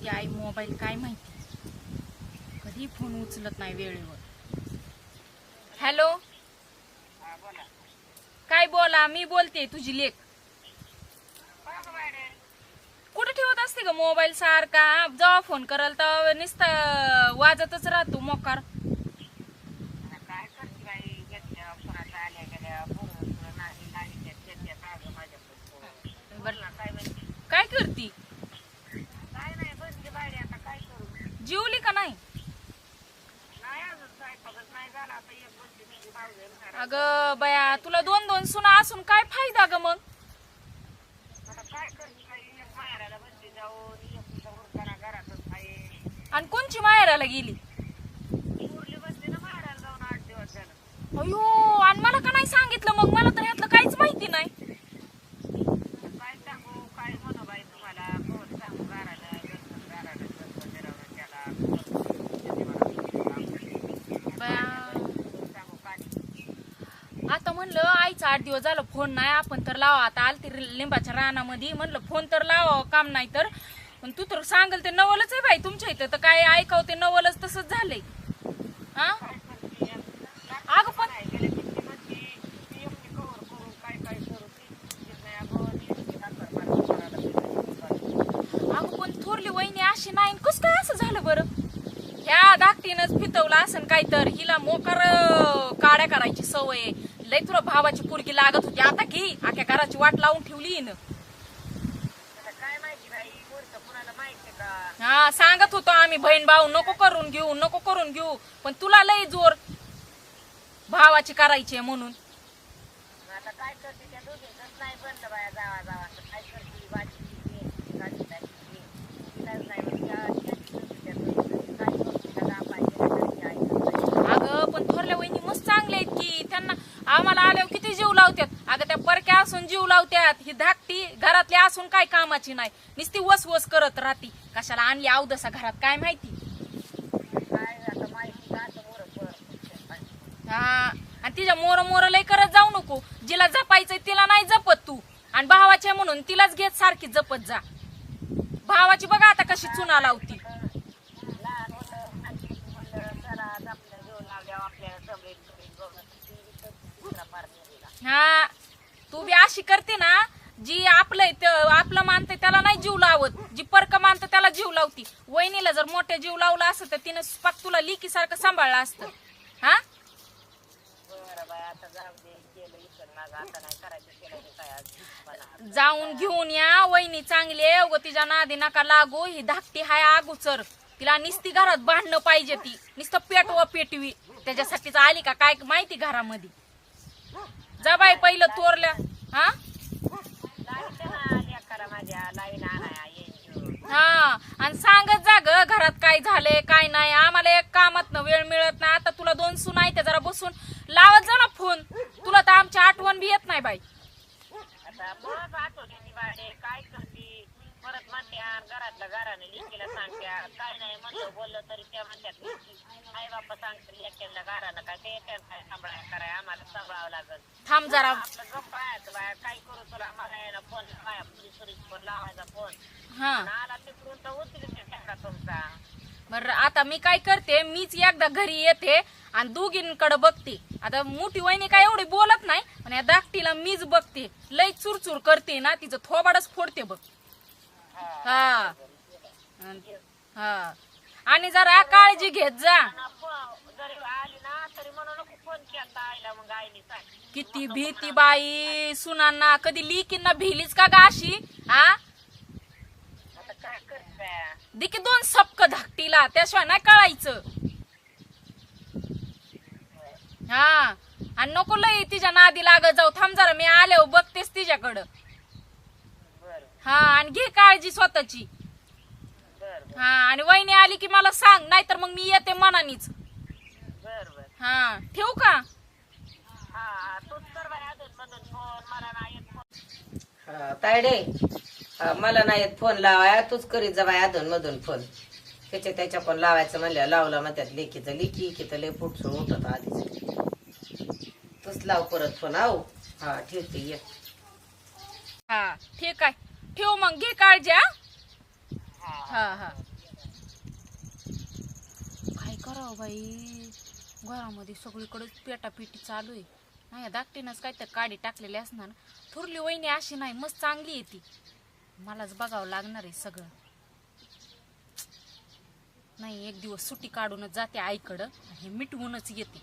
ती आई मोबाईल काय माहिती? कधी फोन उचलत नाही वेळेवर. हॅलो काय बोला? मी बोलते तुझी लेख. कुठे ठेवत असते ग मोबाईल सारखा? जेव्हा फोन कराल तर नुसता वाजतच राहतो मोकार काय करते बाई घेतल्या कोणाचा आल्या गेल्या पोरं तुला नाही नाही त्या त्याच्या मागं माझ्या पुढं. बरं काय माहिती काय करती काय नाही बसली बाई आता काय करू जीवली का नाही नाही अजून स्वयंपाकच नाही झाला आता एक बसली मी पावलं अगं बया तुला दोन दोन सुना असून काय फायदा ग मग? आता काय आणि कोणची माहेराला गेली? ना जाऊन आठ दिवस झालं अयो आणि मला का नाही सांगितलं मग? मला तर यातलं काहीच माहिती नाही आता काय सांगू काय म्हणू बाई तुम्हाला कोण सांगू घराला गणपत घराला गणपत फिरवणं त्याला बया सांगू काय आता म्हणलं आईचा आठ दिवस झालं फोन नाही आपण तर लावा आता आलती लिंबाच्या रानामध्ये. म्हणलं फोन तर लावा हो, काम नाही तर. पण तू तर सांगल ते नवलच आहे बाई तुमच्या इथं तर काय ऐकाव ते नवलच तसंच झालंय. हा? अगं पण अगं पण थोरली वहिनी अशी नाही कस काय असं झालं बरं? ह्या धाकटीनच फितवलं असं काय तर हिला मोकार काड्या करायची सवय आहे. लय तुला भावाची पुरगी लागत होती. आता घे. आख्या घराची वाट लावून ठेवली हिनं. हा सांगत होतो आम्ही बहीण भाऊ नको करून घेऊ नको करून घेऊ. पण तुला लय जोर भावाची करायची आहे म्हणून. अगं पण थोरल्या वहिनी मस्त चांगले आहेत की त्यांना आम्हाला आल्यावर किती जीव लावतात अगं त्या परक्या असून जीव लावत्यात. ही धाकटी घरातली असून काय कामाची नाही. नुसती वस वस करत राहती. कशाला आणली अवदसा घरात? काय माहिती? हा. आणि तिच्या मोर मोर लय करत जाऊ नको. जिला जपायचंय तिला नाही जपत तू. आणि भावाच्या म्हणून तिलाच घेत सारखी जपत जा. भावाची बघा आता कशी चुना लावती. हा. तू बी अशी करते ना जी आपलं आपलं मानते त्याला नाही जीव लावत. जी परक मानते त्याला जीव लावती. वहिनीला जर मोठ्या जीव लावला असत तर तिनं पाक तुला लिकी सारखं सांभाळलं असतं. हा? जाऊन घेऊन या वहिनी चांगली आहे. तिच्या नादी नका लागू ही धाकटी हाय अगोचर. तिला निस्ती घरात बांधणं पाहिजे ती. नुसतं पेटवा पेटवी. त्याच्यासाठीच आली का काय माहिती घरामध्ये? जा बाई पहिलं तोरल्या. हा? हा आणि सांगत जा ग घरात काय झालंय काय नाही. आम्हाला एक कामात वेळ मिळत नाही. आता तुला दोन सून आहे जरा बसून लावत जा ना फोन. तुला तर आमची आठवण बी येत नाही बाई. काय म्हणत्या घरातल्या घराने लिखीला सांगत्या काय नाही म्हणलं बोललं तरी त्या म्हणतात आई बाप्पा सांगतील लेक्यांना घरानं काय ते एकट्यानं काय सांभाळाय कराय आम्हाला सांभाळावं लागल. थांब जरा. आपलं गप्प बाया काय करू तुला मला यायला फोन बाया पोलीस पोलीस फोन लावायचा फोन. हा. आला तिकडून तर उचलून टाका तुमचा. बर आता मी काय करते मीच एकदा घरी येते आणि दोघींकडे बघते. आता मोठी वहिनी काय एवढी बोलत नाही पण या धाकटीला मीच बघते. लय चुरचूर करते ना तिचं थोबाडच फोडते बघ. हा. हा. आणि जरा काळजी घेत जा. किती भीती बाई. सुनांना कधी लिकींना भिलीच का गाशी हा? आता दोन सपक धाकटीला. त्याशिवाय नाही कळायचं. हा. आणि नको लय तिच्या नादी लागत जाऊ. थांब जरा मी आल्यावर बघतेस तिच्याकडं. हा आणि घे काळजी स्वतःची. बर हा आणि वहिनी आली की मला सांग नाहीतर मग मी येते मनानीच. बर बर हा ठेवू का? हा तूच कर अजून मधून फोन मला नाही येत फोन हा, तायडे हा, मला नाही येत फोन लावाय तूच करीत जा बाय अधून मधून फोन. त्याच्या त्याच्या पण लावायचं म्हणलं लावला म्हणतात लेकीचं लेकी की तर लय पुटसून उठत आधीच. तूच लाव परत फोन आहो हा ठेवते ये. हा ठीक आहे ठेव मग घे काळजी हा. हा हा. काय करावं बाई? घरामध्ये सगळीकडेच पेटापेटी चालू आहे. नाही या धाकटीनंच काय तर काडी टाकलेली असणार. थोरली वहिनी अशी नाही मस्त चांगली आहे ती. मलाच बघावं लागणार आहे सगळं. नाही एक दिवस सुट्टी काढूनच जाते आईकडं आणि हे मिटवूनच येते.